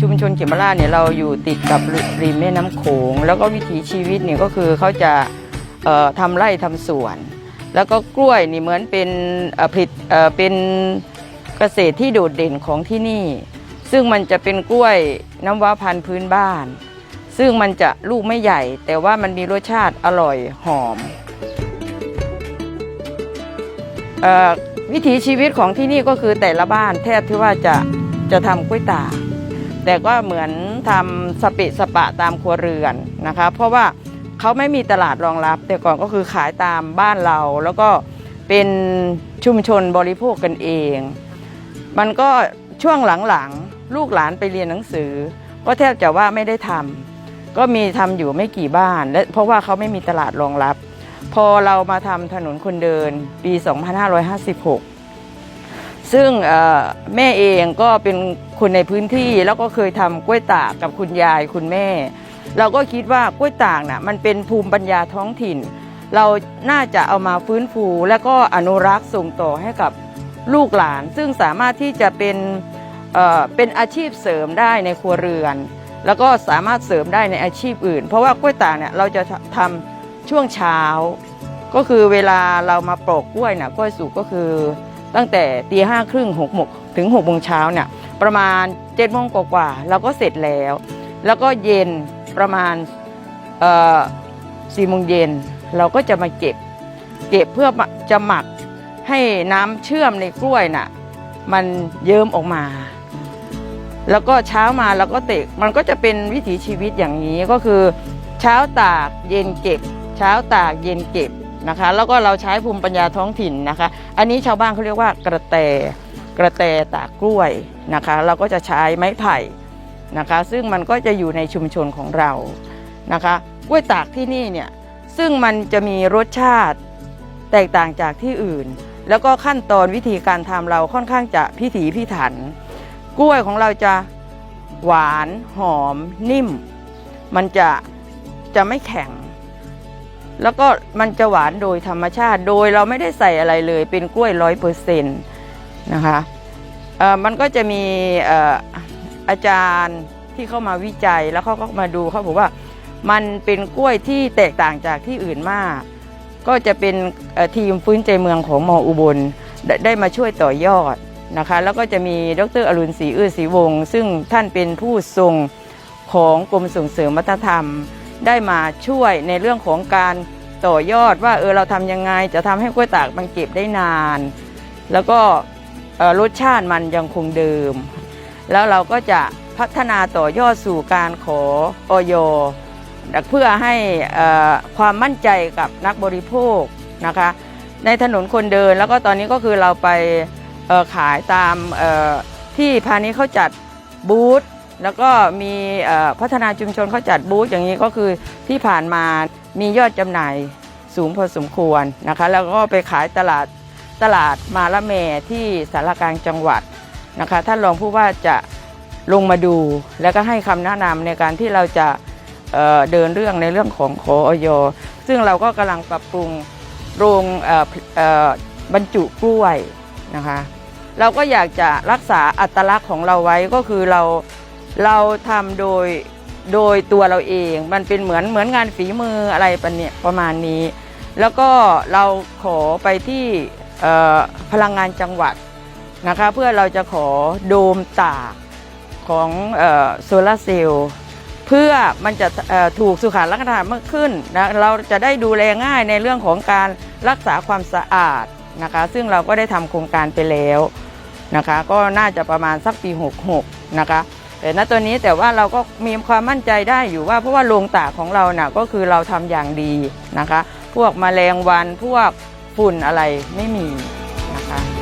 ชุมชนเขมราชเนี่ยเราอยู่ติดกับริมแม่น้ำโขง แล้วก็วิถีชีวิตเนี่ยก็คือเขาจะทำไร่ทำสวน แล้วก็กล้วยนี่เหมือนเป็นผลิตเป็นเกษตรที่โดดเด่นของที่นี่ ซึ่งมันจะเป็นกล้วยน้ำว้าพันธุ์พื้นบ้าน ซึ่งมันจะลูกไม่ใหญ่ แต่ว่ามันมีรสชาติอร่อยหอมออวิถีชีวิตของที่นี่ก็คือแต่ละบ้านแทบที่ว่าจะจะทำกล้วยตาก แต่ก็เหมือนทำสปะสปะตามครัวเรือนนะคะ เพราะว่าเขาไม่มีตลาดรองรับ แต่ก่อนก็คือขายตามบ้านเรา แล้วก็เป็นชุมชนบริโภคกันเอง มันก็ช่วงหลังๆ ลูกหลานไปเรียนหนังสือ ก็แทบจะว่าไม่ได้ทำก็มีทำอยู่ไม่กี่บ้าน และเพราะว่าเขาไม่มีตลาดรองรับ พอเรามาทำถนนคนเดินปี 2556 ซึ่งแม่เองก็เป็นคนในพื้นที่แล้วก็เคยทำกล้วยตากกับคุณยายคุณแม่ เราก็คิดว่ากล้วยตากน่ะมันเป็นภูมิปัญญาท้องถิ่น เราน่าจะเอามาฟื้นฟูและก็อนุรักษ์ส่งต่อให้กับลูกหลาน ซึ่งสามารถที่จะเป็นเเป็นอาชีพเสริมได้ในครัวเรือน แล้วก็สามารถเสริมได้ในอาชีพอื่น เพราะว่ากล้วยตากเนี่ยเราจะทำช่วงเช้า ก็คือเวลาเรามาปลอกกล้วยนี่ยกล้วยสุกก็คือ ตั้งแต่ตีห้าครึ่งหกโมงถึงหกโมงเช้าเนี่ยประมาณเจ็ดโมงกว่าๆเราก็เสร็จแล้ว แล้วก็เย็นประมาณสี่โมงเย็นเราก็จะมาเก็บ เก็บเพื่อจะหมักให้น้ำเชื่อมในกล้วยน่ะมันเยิ้มออกมา แล้วก็เช้ามาเราก็เตะมันก็จะเป็นวิถีชีวิตอย่างนี้ก็คือ เช้าตากเย็นเก็บ เช้าตากเย็นเก็บนะคะ แล้วก็เราใช้ภูมิปัญญาท้องถิ่นนะคะ อันนี้ชาวบ้านเขาเรียกว่ากระแตกระแตตากกล้วยนะคะ เราก็จะใช้ไม้ไผ่นะคะ ซึ่งมันก็จะอยู่ในชุมชนของเรานะคะกล้วยตากที่นี่เนี่ยซึ่งมันจะมีรสชาติแตกต่างจากที่อื่น แล้วก็ขั้นตอนวิธีการทำเราค่อนข้างจะพิถีพิถัน กล้วยของเราจะหวานหอมนิ่ม มันจะจะไม่แข็ง แล้วก็มันจะหวานโดยธรรมชาติ โดยเราไม่ได้ใส่อะไรเลย เป็นกล้วยร้อยเปอร์เซ็นต์นะคะเออมันก็จะมีเอออาจารย์ที่เข้ามาวิจัยแล้วเขาก็มาดูเขาบอกว่ามันเป็นกล้วยที่แตกต่างจากที่อื่นมาก ก็จะเป็นทีมฟื้นใจเมืองของมออุบลได้ได้มาช่วยต่อยอดนะคะแล้วก็จะมีดรอรุณศรีอื้อศรีวงศ์ซึ่งท่านเป็นผู้ทรงของกรมส่งเสริมวัฒนธรรม ได้มาช่วยในเรื่องของการต่อยอดว่าเออเราทำยังไงจะทำให้กล้วยตากมันเก็บได้นาน แล้วก็รสชาติมันยังคงเดิม แล้วเราก็จะพัฒนาต่อยอดสู่การขอออยเพื่อให้เอ่อความมั่นใจกับนักบริโภคนะคะ ในถนนคนเดินแล้วก็ตอนนี้ก็คือเราไปขายตามที่พาณิชย์เขาจัดบูธ แล้วก็มีพัฒนาชุมชนเขาจัดบูธอย่างนี้ก็คือที่ผ่านมามียอดจำหน่ายสูงพอสมควรนะคะ แล้วก็ไปขายตลาดตลาดมาละแมที่สารกลางจังหวัดนะคะท่านรองผู้ว่าจะลงมาดูแล้วก็ให้คำแนะนำในการที่เราจะเเดินเรื่องในเรื่องของขออยซึ่งเราก็กำลังปรับปรุงโรงบรรจุกล้วยนะคะ เราก็อยากจะรักษาอัตลักษณ์ของเราไว้ก็คือเรา เราทำโดยโดยตัวเราเอง มันเป็นเหมือนเหมือนงานฝีมืออะไรประเนี่ยประมาณนี้ แล้วก็เราขอไปที่พลังงานจังหวัดนะคะเพื่อเราจะขอโดมตากของโซลาเซลล์เพื่อมันจะถูกสุขลักษณะมากขึ้นนะเราจะได้ดูแลง่ายในเรื่องของการรักษาความสะอาดนะคะซึ่งเราก็ได้ทำโครงการไปแล้วนะคะก็น่าจะประมาณสักปี 66 นะคะ แต่ณตัวนี้แต่ว่าเราก็มีความมั่นใจได้อยู่ว่าเพราะว่าโรงตากของเราน่ะก็คือเราทำอย่างดีนะคะ พวกมแมลงวันพวกฝุ่นอะไรไม่มีนะคะ